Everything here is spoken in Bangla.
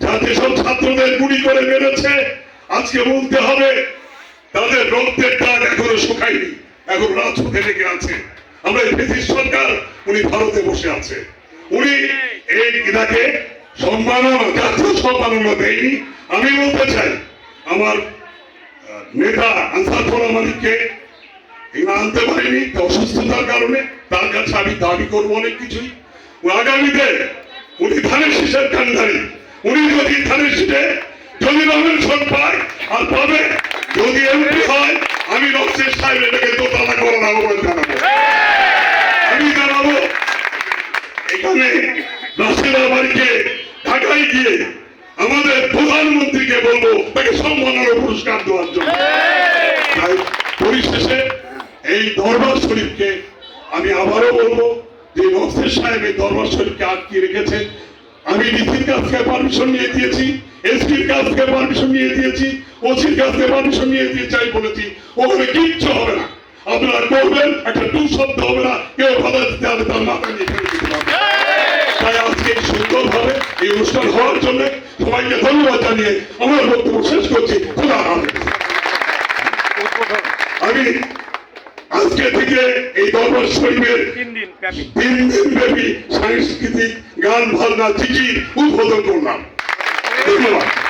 যা যেসব ছাত্রদের গুলি করে মেরেছে, আজকে বলতে হবে, তাদের রক্তের দাগ এখনও শুকায়নি, এখন রাজপথে লেগে আছে। আমরা ব্রিটিশ সরকার, উনি ভারতে বসে আছে। উনি এই ইরাকে সম্মাননা জাতীয় সম্মাননা দেয়নি আমি বলতে চাই, আমার নেতা আনসার মালিককে এগুলো আনতে পারিনি অসুস্থতার কারণে, তার কাছে আমি দাবি করব অনেক কিছুই। আগামীতে উনি ধানের শীষের কান্ডারি উনি যদি শীষে যদি নমিনেশন পায় আর পাবে, যদি এমপি হয়, আমি নকশের সাহেব এটাকে দোতলা করার আহ্বান জানাব। আমি জানাব, এখানে রাশেদা বাড়িকে ঢাকায় গিয়ে আমাদের প্রধানমন্ত্রীকে বলব, তাকে সম্মাননা পুরস্কার দেওয়ার জন্য। তাই পরিশেষে এই দরবার শরীফকে আমি আবারও বলব, যে নকশের সাহেব এই দরবার শরীফকে আটকে রেখেছে আমি ডিসির কাছ থেকে পারমিশন নিয়ে দিয়েছি এসপির কাছ থেকে পারমিশন নিয়ে দিয়েছি ওসির কাছ থেকে পারমিশন নিয়ে দিয়েছি আমি বলেছি। ওখানে কিচ্ছু হবে না। আপনারা করবেন একটা টু শব্দ হবে না কেউ ভালো দিতে হবে তার মাথা নিয়ে তাই আজকে এই সুন্দরভাবে এই অনুষ্ঠান হওয়ার জন্য সবাইকে ধন্যবাদ জানিয়ে আমার বক্তব্য শেষ করছি। খোদা আমি আজকে থেকে এই দরবার শরীফের তিন দিন ব্যাপী সাংস্কৃতিক গান ভাবনা চিঠি উদ্বোধন করলাম। ধন্যবাদ।